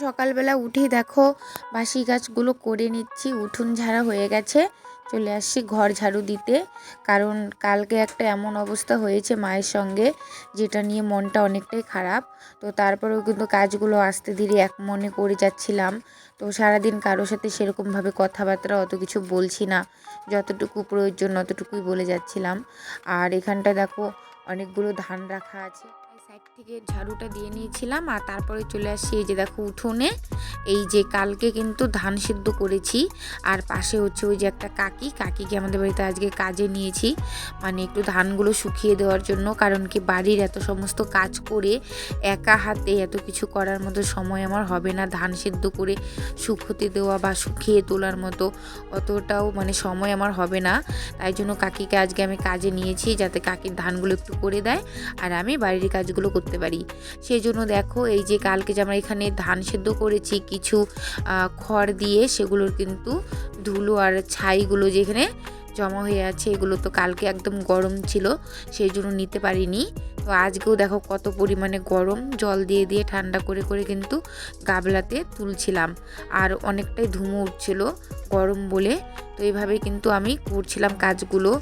সকালবেলা উঠেই দেখো বাসি গাছগুলো করে নিচ্ছি, উঠোন ঝাড়া হয়ে গেছে। চলে আসছি ঘর ঝাড়ু দিতে। কারণ কালকে একটা এমন অবস্থা হয়েছে মায়ের সঙ্গে, যেটা নিয়ে মনটা অনেকটাই খারাপ। তো তারপরেও কিন্তু কাজগুলো আস্তে ধীরে এক মনে করে যাচ্ছিলাম। তো সারাদিন কারোর সাথে সেরকমভাবে কথাবার্তা অত কিছু বলছি না। যতটুকু প্রয়োজন অতটুকুই বলে যাচ্ছিলাম। আর এখানটা দেখো অনেকগুলো ধান রাখা আছে। সাইড থেকে ঝাড়ুটা দিয়ে নিয়েছিলাম আর তারপরে চলে আসছি এই যে দেখো উঠোনে। এই যে কালকে কিন্তু ধান সিদ্ধ করেছি আর পাশে হচ্ছে ওই যে একটা কাকি। কাকিকে আমাদের বাড়িতে আজকে কাজে নিয়েছি। মানে একটু ধানগুলো শুকিয়ে দেওয়ার জন্য, কারণ কি বাড়ির এত সমস্ত কাজ করে একা হাতে এত কিছু করার মতো সময় আমার হবে না ধান সিদ্ধ করে শুকোতে দেওয়া বা শুকিয়ে তোলার মতো। অতটাও মানে সময় আমার হবে না। তাই জন্য কাকিকে আজকে আমি কাজে নিয়েছি যাতে কাকির ধানগুলো একটু করে দেয়। আর আমি বাড়ির কাজগুলো করতে পারি। সেই জন্য দেখো, এই যে কালকে যে আমরা এখানে ধান সেদ্ধ করেছি, কিছু খড় দিয়ে সেগুলোর কিন্তু ধুলো আর ছাইগুলো যেখানে জমা হয়ে আছে, এগুলো তো কালকে একদম গরম ছিল সেই জন্য নিতে পারিনি। তো আজকেও দেখো কত পরিমাণে গরম, জল দিয়ে দিয়ে ঠান্ডা করে করে কিন্তু গাবলাতে তুলছিলাম। আর অনেকটাই ধুমো উঠছিল গরম বলে। তো এইভাবে কিন্তু আমি করছিলাম কাজগুলো।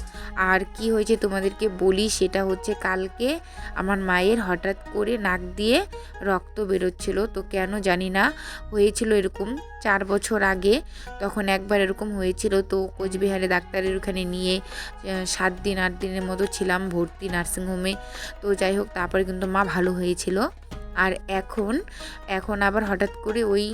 আর কি হয়েছে তোমাদেরকে বলি, সেটা হচ্ছে কালকে আমার মায়ের হঠাৎ করে নাক দিয়ে রক্ত বেরোচ্ছিল। তো কেন জানি না, হয়েছিল এরকম চার বছর আগে, তখন একবার এরকম হয়েছিল। তো কোচবিহারে ডাক্তারের ওখানে নিয়ে সাত দিন, আট দিনের মতো ছিলাম ভর্তি নার্সিংহোমে। তো যাই হোক, তারপরে কিন্তু মা ভালো হয়েছিল। আর এখন এখন আবার হঠাৎ করে ওই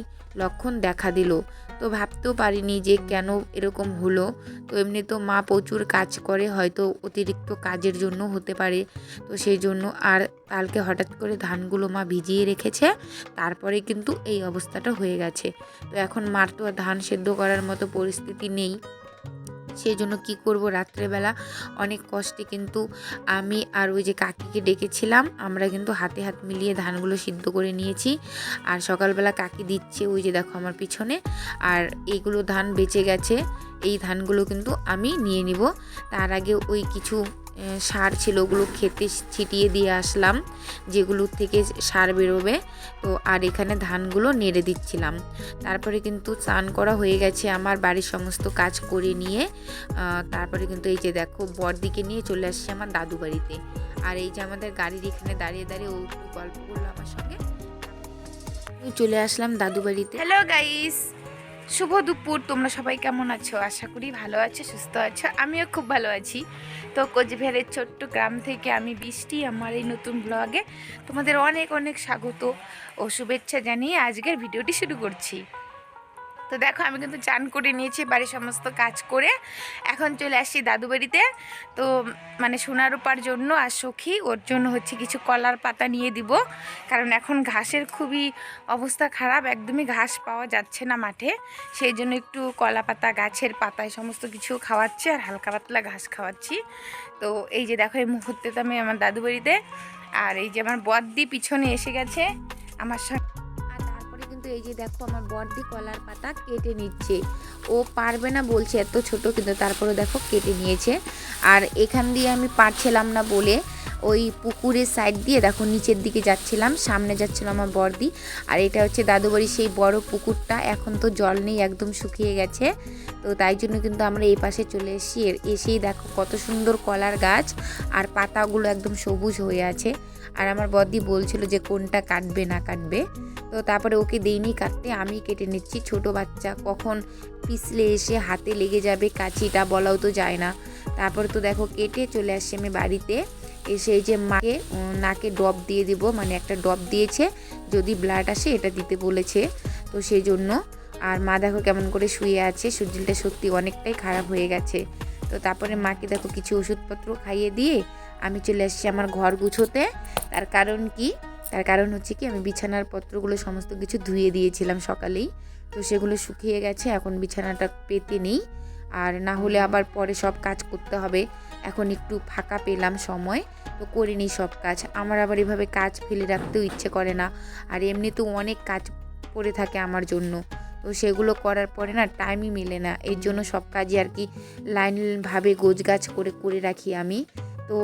লক্ষণ দেখা দিল। তো ভাবতেও পারিনি যে কেন এরকম হলো। তো এমনি তো মা প্রচুর কাজ করে, হয়তো অতিরিক্ত কাজের জন্য হতে পারে। তো সেই জন্য আর কালকে হঠাৎ করে ধানগুলো মা ভিজিয়ে রেখেছে, তারপরে কিন্তু এই অবস্থাটা হয়ে গেছে। তো এখন মার তো আর ধান সেদ্ধ করার মতো পরিস্থিতি নেই। সেই জন্য কি করব? রাত্রেবেলা অনেক কষ্টে কিন্তু আমি আর ওই যে কাকিকে ডেকেছিলাম, আমরা কিন্তু হাতে হাত মিলিয়ে ধানগুলো সিদ্ধ করে নিয়েছি। আর সকালবেলা কাকি দিচ্ছে ওই যে দেখো আমার পিছনে, আর এইগুলো ধান বেঁচে গেছে, এই ধানগুলো কিন্তু আমি নিয়ে নিব। তার আগে ওই কিছু সার ছিল, ওগুলো খেতে ছিটিয়ে দিয়ে আসলাম যেগুলোর থেকে সার বেরোবে। তো আর এখানে ধানগুলো নেড়ে দিচ্ছিলাম। তারপরে কিন্তু স্নান করা হয়ে গেছে, আমার বাড়ির সমস্ত কাজ করে নিয়ে। তারপরে কিন্তু এই যে দেখো, বরদিকে নিয়ে চলে আসছি আমার দাদু বাড়িতে। আর এই যে আমাদের গাড়ির এখানে দাঁড়িয়ে দাঁড়িয়ে ও একটু গল্প করল আমার সঙ্গে। চলে আসলাম দাদু বাড়িতে। হ্যালো গাইস শুভ দুপুর, তোমরা সবাই কেমন আছো? আশা করি ভালো আছো, সুস্থ আছো, আমিও খুব ভালো আছি। তো কোচবিহারের ছোট্ট গ্রাম থেকে আমি বৃষ্টি, আমার এই নতুন ব্লগে তোমাদের অনেক অনেক স্বাগত ও শুভেচ্ছা জানিয়ে আজকের ভিডিওটি শুরু করছি। তো দেখো, আমি কিন্তু চান করে নিয়েছি বাড়ির সমস্ত কাজ করে। এখন চলে আসছি দাদু বাড়িতে। তো মানে সোনার রূপার জন্য আর সখী, ওর জন্য হচ্ছে কিছু কলার পাতা নিয়ে দিব। কারণ এখন ঘাসের খুবই অবস্থা খারাপ, একদমই ঘাস পাওয়া যাচ্ছে না মাঠে। সেই জন্য একটু কলা পাতা, গাছের পাতায় সমস্ত কিছু খাওয়াচ্ছি আর হালকা পাতলা ঘাস খাওয়াচ্ছি। তো এই যে দেখো, এই মুহূর্তে তো আমি আমার দাদু বাড়িতে। আর এই যে আমার বদ্দি পিছনে এসে গেছে। আমার সঙ্গে এই যে দেখো আমার বর্দি কলার পাতা কেটে নিচ্ছে। ও পারবে না বলছে এত ছোট, কিন্তু তারপরে দেখো কেটে নিয়েছে। আর এখান দিয়ে আমি পারছিলাম না বলে ওই পুকুরের সাইড দিয়ে দেখো নিচের দিকে যাচ্ছিলাম, সামনে যাচ্ছিল আমার বর্দি আর এটা হচ্ছে দাদুবাড়ির সেই বড় পুকুরটা, এখন তো জল নেই, একদম শুকিয়ে গেছে। তো তাই জন্য কিন্তু আমরা এই পাশে চলে এসেছি। এসেই দেখো কত সুন্দর কলার গাছ, আর পাতাগুলো একদম সবুজ হয়ে আছে। আর আমার বদ্দি বলছিল যে কোনটা কাটবে না কাটবে। তো তারপরে ওকে দেইনি কাটতে, আমি কেটে নিচ্ছি। ছোট বাচ্চা কখন পিছলে এসে হাতে লেগে যাবে কাঁচিটা, বলাও তো যায় না। তারপর তো দেখো কেটে চলে আসছি আমি বাড়িতে। এসে এই যে মাকে নাকে ডব দিয়ে দিব মানে একটা ডব দিয়েছে, যদি ব্লাড আসে এটা দিতে বলেছে। তো সেই জন্য, আর মা দেখো কেমন করে শুয়ে আছে শরীরটা সত্যি অনেকটাই খারাপ হয়ে গেছে। তো তারপরে মাকে দেখো কিছু ওষুধপত্র খাইয়ে দিয়ে আমি চলে আসছি আমার ঘর গুছোতে। তার কারণ কি? তার কারণ হচ্ছে কি, আমি বিছানার পত্রগুলো সমস্ত কিছু ধুয়ে দিয়েছিলাম সকালেই। তো সেগুলো শুকিয়ে গেছে, এখন বিছানাটা পেতে নেই। আর না হলে আবার পরে সব কাজ করতে হবে। এখন একটু ফাঁকা পেলাম সময়, তো করে নিই সব কাজ। আমার আবার এভাবে কাজ ফেলে রাখতেও ইচ্ছে করে না। আর এমনিতেও অনেক কাজ পড়ে থাকে আমার জন্য। তো সেগুলো করার পরে না টাইমই মেলে না। এর জন্য সব কাজই আর কি লাইনভাবে গোছগাছ করে করে রাখি আমি। তো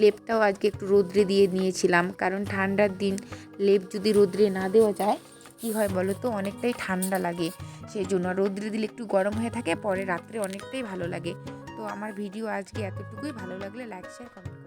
লেপটাও আজকে একটু রোদ্রে দিয়ে নিয়েছিলাম। কারণ ঠান্ডার দিন লেপ যদি রোদ্রে না দেওয়া যায়, কি হয় বলো তো? অনেকটাই ঠান্ডা লাগে। সেই জন্য রোদ্রে দিলে একটু গরম হয়ে থাকে, পরে রাত্রে অনেকটাই ভালো লাগে। তো আমার ভিডিও আজকে এতটুকুই। ভালো লাগলে লাইক শেয়ার কমেন্ট